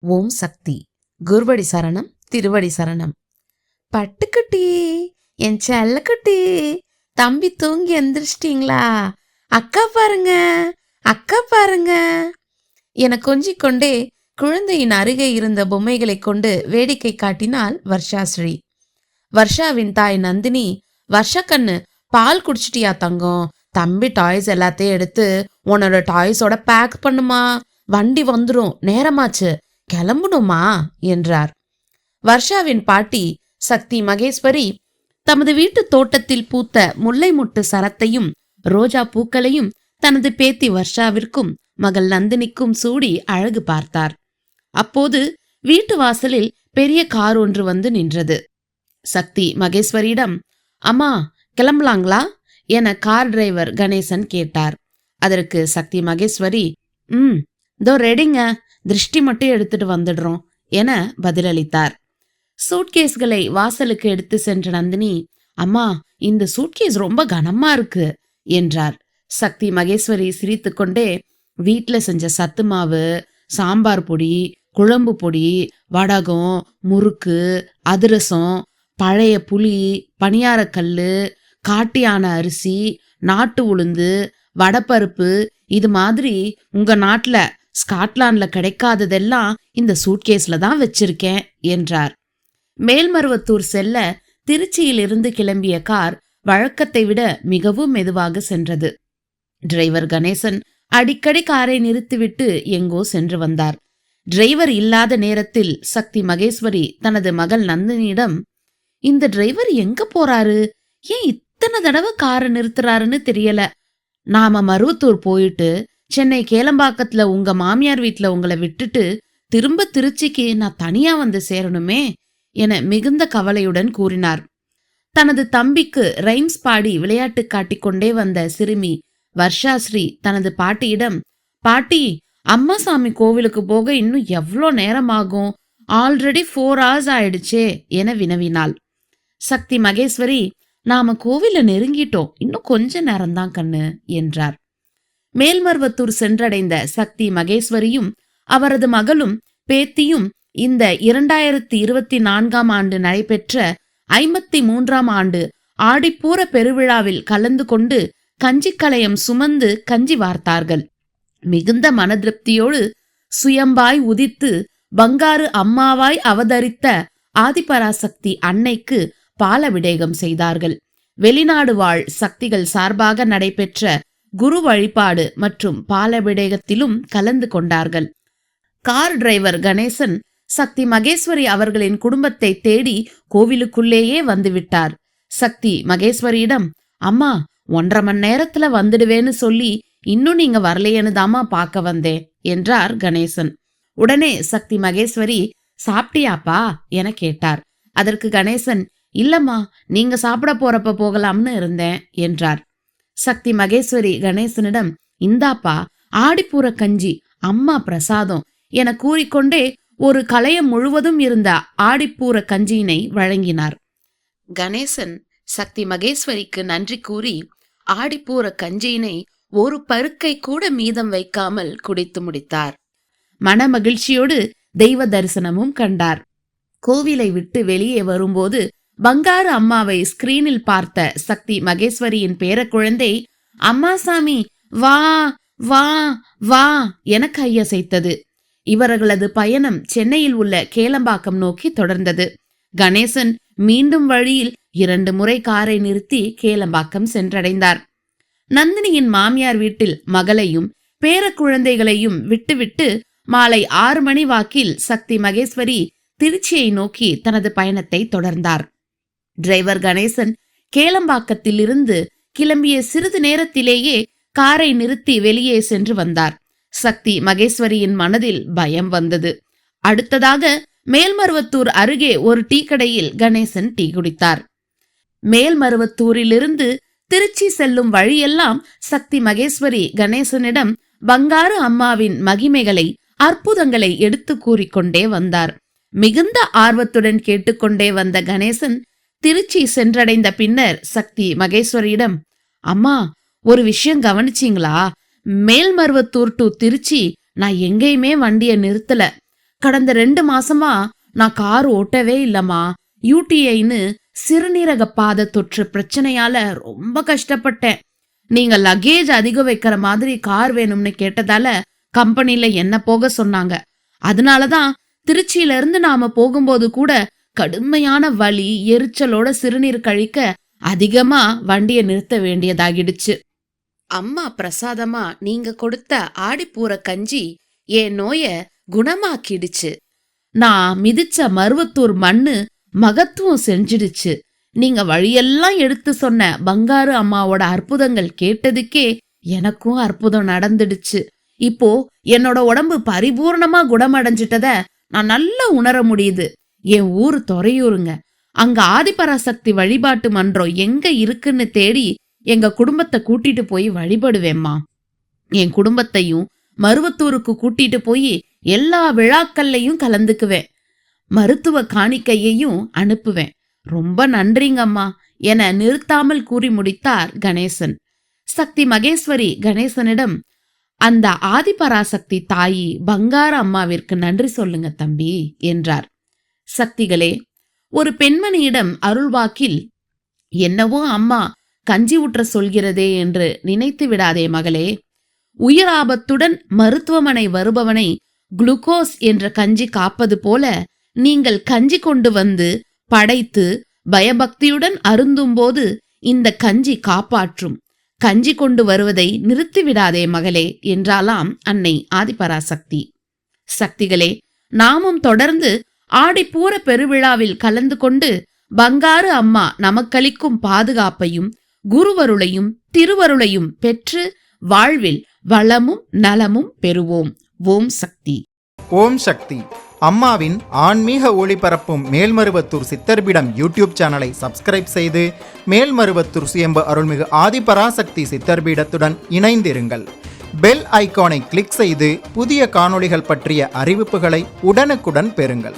ஓம் சக்தி. குருவடி சரணம் திருவடி சரணம். பட்டுக்குட்டி என் செல்லக்குட்டி தம்பி தூங்கி எந்திரிச்சிட்டிங்களா? அக்கா பாருங்க அக்கா பாருங்க. என கொஞ்சிக் கொண்டே குழந்தையின் அருகே இருந்த பொம்மைகளை கொண்டு வேடிக்கை காட்டினாள் வர்ஷாஸ்ரீ. வர்ஷாவின் தாய் நந்தினி வர்ஷக்கண்ணு பால் குடிச்சிட்டியா தங்கம்? தம்பி டாய்ஸ் எல்லாத்தையும் எடுத்து உன்னோட டாய்ஸோட பேக் பண்ணுமா? வண்டி வந்துடும் நேரமாச்சு. கிளம்பணுமா? என்றார். வர்ஷாவின் பாட்டி சக்தி மகேஸ்வரி தமது வீட்டு தோட்டத்தில் பூத்த முல்லை முட்டு சரத்தையும் ரோஜா பூக்களையும் தனது பேத்தி வர்ஷாவிற்கும் மகள் நந்தினிக்கும் சூடி அழகு பார்த்தார். அப்போது வீட்டு வாசலில் பெரிய கார் ஒன்று வந்து நின்றது. சக்தி மகேஸ்வரியிடம் அம்மா கிளம்பலாங்களா? என கார் டிரைவர் கணேசன் கேட்டார். அதற்கு சக்தி மகேஸ்வரி ம் இதோ ரெடிங்க. திருஷ்டி மட்டும் எடுத்துட்டு வந்துடுறோம் என பதிலளித்தார். சூட்கேஸ்களை வாசலுக்கு எடுத்து சென்ற நந்தினி அம்மா இந்த சூட்கேஸ் ரொம்ப கனமா இருக்கு என்றார். சக்தி மகேஸ்வரி சிரித்துக்கொண்டே வீட்டில் செஞ்ச சத்து மாவு சாம்பார் பொடி குழம்பு பொடி வடகம் முறுக்கு அதிரசம் பழைய புளி பணியாரக்கல் காட்டியான அரிசி நாட்டு உளுந்து வடப்பருப்பு இது மாதிரி உங்க நாட்டில் ஸ்காட்லாண்ட்ல கிடைக்காததெல்லாம் இந்த சூட்கேஸ்ல தான் வச்சிருக்கேன் என்றார். மேல்மருவத்தூர் செல்ல திருச்சியிலிருந்து கிளம்பிய கார் வழக்கத்தை விட மிகவும் மெதுவாக சென்றது. டிரைவர் கணேசன் அடிக்கடி காரை நிறுத்திவிட்டு எங்கோ சென்று வந்தார். டிரைவர் இல்லாத நேரத்தில் சக்தி மகேஸ்வரி தனது மகள் நந்தினியிடம் இந்த டிரைவர் எங்க போறாரு? ஏன் இத்தனை தடவை காரை நிறுத்துறாருன்னு தெரியல. நாம மருவத்தூர் போயிட்டு சென்னை கேளம்பாக்கத்துல உங்க மாமியார் வீட்ல உங்களை விட்டுட்டு திரும்ப திருச்சிக்கு நான் தனியா வந்து சேரணுமே என மிகுந்த கவலையுடன் கூறினார். தனது தம்பிக்கு ரைம்ஸ் பாடி விளையாட்டு காட்டிக்கொண்டே வந்த சிறுமி வர்ஷாஸ்ரீ தனது பாட்டியிடம் பாட்டி அம்மாசாமி கோவிலுக்கு போக இன்னும் எவ்வளோ நேரம் ஆகும் ஆல்ரெடி ஃபோர் ஹவர்ஸ் ஆயிடுச்சே என வினவினாள். சக்தி மகேஸ்வரி நாம கோவில நெருங்கிட்டோம். இன்னும் கொஞ்ச நேரம்தான் கண்ணு என்றார். மேல்மருவத்தூர் சென்றடைந்த சக்தி மகேஸ்வரியும் அவரது மகளும் பேத்தியும் இந்த இரண்டாயிரத்தி இருபத்தி நான்காம் ஆண்டு நடைபெற்ற ஐம்பத்தி மூன்றாம் ஆண்டு ஆடிப்பூர பெருவிழாவில் கலந்து கொண்டு கஞ்சிக்கலையம் சுமந்து கஞ்சி வார்த்தார்கள். மிகுந்த மனதிருப்தியோடு சுயம்பாய் உதித்து பங்காரு அம்மாவாய் அவதரித்த ஆதிபராசக்தி அன்னைக்கு பாலவிடேகம் செய்தார்கள். வெளிநாடு வாழ் சக்திகள் சார்பாக நடைபெற்ற குரு வழிபாடு மற்றும் பாலபிடேகத்திலும் கலந்து கொண்டார்கள். கார் டிரைவர் கணேசன் சக்தி மகேஸ்வரி அவர்களின் குடும்பத்தை தேடி கோவிலுக்குள்ளேயே வந்துவிட்டார். சக்தி மகேஸ்வரியிடம் அம்மா ஒன்றரை மணி நேரத்துல வந்துடுவேன்னு சொல்லி இன்னும் நீங்க வரலையேன்னு தாமா பார்க்க வந்தேன் என்றார் கணேசன். உடனே சக்தி மகேஸ்வரி சாப்பிட்டியாப்பா? என கேட்டார். அதற்கு கணேசன் இல்லம்மா நீங்க சாப்பிட போறப்ப போகலாம்னு இருந்தேன் என்றார். சக்தி மகேஸ்வரி கணேசனிடம் இந்தாப்பா ஆடிப்பூர கஞ்சி அம்மா பிரசாதம் என கூறிக்கொண்டே ஒரு கலையம் முழுவதும் இருந்த ஆடிப்பூர கஞ்சியினை வழங்கினார். கணேசன் சக்தி மகேஸ்வரிக்கு நன்றி கூறி ஆடிப்பூர கஞ்சியினை ஒரு பருக்கை கூட மீதம் வைக்காமல் குடித்து முடித்தார். மன மகிழ்ச்சியோடு தெய்வ தரிசனமும் கண்டார். கோவிலை விட்டு வெளியே வரும்போது பங்காரு அம்மாவை ஸ்கிரீனில் பார்த்த சக்தி மகேஸ்வரியின் பேரக்குழந்தை அம்மாசாமி வா வா வா என கையசைத்தது. இவர்களது பயணம் சென்னையில் உள்ள கேளம்பாக்கம் நோக்கி தொடர்ந்தது. கணேசன் மீண்டும் வழியில் இரண்டு முறை காரை நிறுத்தி கேளம்பாக்கம் சென்றடைந்தார். நந்தினியின் மாமியார் வீட்டில் மகளையும் பேரக்குழந்தைகளையும் விட்டுவிட்டு மாலை ஆறு மணி வாக்கில் சக்தி மகேஸ்வரி திருச்சியை நோக்கி தனது பயணத்தை தொடர்ந்தார். டிரைவர் கணேசன் கேளம்பாக்கத்தில் இருந்து கிளம்பிய சிறிது நேரத்திலேயே காரை நிறுத்தி வெளியே சென்று வந்தார். சக்தி மகேஸ்வரியின் மனதில் பயம் வந்தது. அடுத்ததாக மேல்மருவத்தூர் அருகே ஒரு டீ கடையில் கணேசன் டீ குடித்தார். மேல்மருவத்தூரிலிருந்து திருச்சி செல்லும் வழியெல்லாம் சக்தி மகேஸ்வரி கணேசனிடம் பங்காரு அம்மாவின் மகிமைகளை அற்புதங்களை எடுத்து கூறிக்கொண்டே வந்தார். மிகுந்த ஆர்வத்துடன் கேட்டுக்கொண்டே வந்த கணேசன் திருச்சி சென்றடைந்த பின்னர் சக்தி மகேஸ்வரியிடம் அம்மா ஒரு விஷயம் கவனிச்சிங்களா? மேல்மருவத்தூர் டு திருச்சி நான் எங்கேயுமே வண்டிய நிறுத்தல. கடந்த ரெண்டு மாசமா நான் கார் ஓட்டவே இல்லம்மா. யூடிஐன்னு சிறுநீரக பாதை தொற்று பிரச்சனையால ரொம்ப கஷ்டப்பட்டேன். நீங்க லக்கேஜ் அதிகம் வைக்கிற மாதிரி கார் வேணும்னு கேட்டதால கம்பெனில என்ன போக சொன்னாங்க. அதனாலதான் திருச்சியில இருந்து நாம போகும்போது கூட கடுமையான வலி எரிச்சலோட சிறுநீர் கழிக்க அதிகமா வண்டியை நிறுத்த வேண்டியதாகிடுச்சு. அம்மா பிரசாதமா நீங்க கொடுத்த ஆடிப்பூர கஞ்சி என் நோய குணமாக்கிடுச்சு. நான் மிதிச்ச மருவத்தூர் மண்ணு மகத்துவம் செஞ்சிடுச்சு. நீங்க வழியெல்லாம் எடுத்து சொன்ன பங்காரு அம்மாவோட அற்புதங்கள் கேட்டதுக்கே எனக்கும் அற்புதம் நடந்துடுச்சு. இப்போ என்னோட உடம்பு பரிபூர்ணமா குணமடைஞ்சிட்டத நான் நல்லா உணர முடியுது. என் ஊர் துறையூருங்க. அங்க ஆதிபராசக்தி வழிபாட்டு மன்றம் எங்க இருக்குன்னு தேடி எங்க குடும்பத்தை கூட்டிட்டு போய் வழிபடுவேம்மா. என் குடும்பத்தையும் மருவத்தூருக்கு கூட்டிட்டு போய் எல்லா விழாக்கள்லையும் கலந்துக்குவேன். மருத்துவ காணிக்கையையும் அனுப்புவேன். ரொம்ப நன்றிங்கம்மா. என நிறுத்தாமல் கூறி முடித்தார் கணேசன். சக்தி மகேஸ்வரி கணேசனிடம் அந்த ஆதிபராசக்தி தாயி பங்கார அம்மாவிற்கு நன்றி சொல்லுங்க தம்பி என்றார். சக்திகளே ஒரு பெண்மணியிடம் அருள்வாக்கில் என்னவோ அம்மா கஞ்சி ஊற்ற சொல்கிறதே என்று நினைத்து விடாதே மகளே. உயிர் ஆபத்துடன் மருத்துவமனை வருபவனை குளுக்கோஸ் என்ற கஞ்சி காப்பது போல நீங்கள் கஞ்சி கொண்டு வந்து படைத்து பயபக்தியுடன் அருந்தும்போது இந்த கஞ்சி காப்பாற்றும். கஞ்சி கொண்டு வருவதை நிறுத்திவிடாதே மகளே என்றாலாம் அன்னை ஆதிபராசக்தி. சக்திகளே நாமும் தொடர்ந்து ஆடிப்பூர பெருவிழாவில் கலந்து கொண்டு பங்காரு அம்மா நமக்களிக்கும் பாதுகாப்பையும் குருவருளையும் திருவருளையும் பெற்று வாழ்வில் வளமும் நலமும் பெறுவோம். ஓம் சக்தி. ஓம் சக்தி. அம்மாவின் ஆன்மீக ஒளிபரப்பும் மேல்மருவத்தூர் சித்தர்பிடம் யூடியூப் சேனலை சப்ஸ்கிரைப் செய்து மேல்மருவத்தூர் சுயம்பு அருள்மிகு ஆதிபராசக்தி சித்தர்பீடத்துடன் இணைந்திருங்கள். பெல் ஐகானை கிளிக் செய்து புதிய காணொளிகள் பற்றிய அறிவிப்புகளை உடனுக்குடன் பெறுங்கள்.